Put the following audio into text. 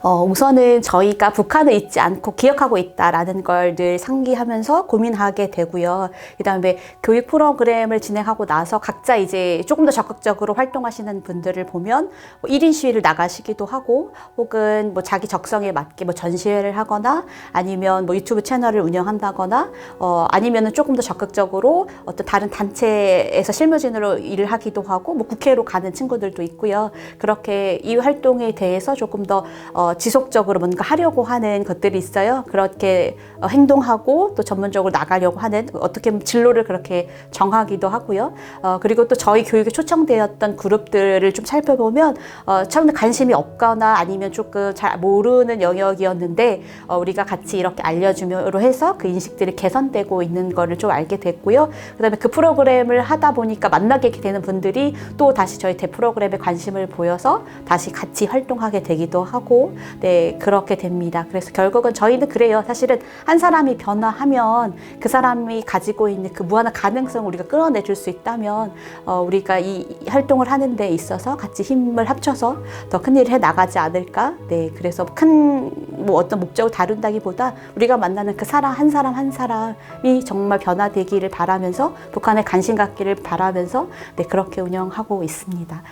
어, 우선은 저희가 북한을 잊지 않고 기억하고 있다라는 걸 늘 상기하면서 고민하게 되고요. 그 다음에 교육 프로그램을 진행하고 나서 각자 이제 조금 더 적극적으로 활동하시는 분들을 보면 뭐 1인 시위를 나가시기도 하고 혹은 뭐 자기 적성에 맞게 뭐 전시회를 하거나 아니면 뭐 유튜브 채널을 운영한다거나 어, 아니면은 조금 더 적극적으로 어떤 다른 단체에서 실무진으로 일을 하기도 하고 뭐 국회로 가는 친구들도 있고요. 그렇게 이 활동에 대해서 조금 더 어, 지속적으로 뭔가 하려고 하는 것들이 있어요. 그렇게 어, 행동하고 또 전문적으로 나가려고 하는 어떻게 진로를 그렇게 정하기도 하고요. 어, 그리고 또 저희 교육에 초청되었던 그룹들을 좀 살펴보면 어, 처음에 관심이 없거나 아니면 조금 잘 모르는 영역이었는데 어, 우리가 같이 이렇게 알려주므로 해서 그 인식들이 개선되고 있는 거를 좀 알게 됐고요. 그다음에 그 프로그램을 하다 보니까 만나게 되는 분들이 또 다시 저희 대 프로그램에 관심을 보여서 다시 같이 활동하게 되기도 하고 네 그렇게 됩니다. 그래서 결국은 저희는 그래요. 사실은 한 사람이 변화하면 그 사람이 가지고 있는 그 무한한 가능성을 우리가 끌어내 줄 수 있다면 어, 우리가 이 활동을 하는 데 있어서 같이 힘을 합쳐서 더 큰 일을 해 나가지 않을까. 네 그래서 큰 뭐 어떤 목적을 다룬다기보다 우리가 만나는 그 사람 한 사람 한 사람이 정말 변화되기를 바라면서 북한에 관심 갖기를 바라면서 네 그렇게 운영하고 있습니다.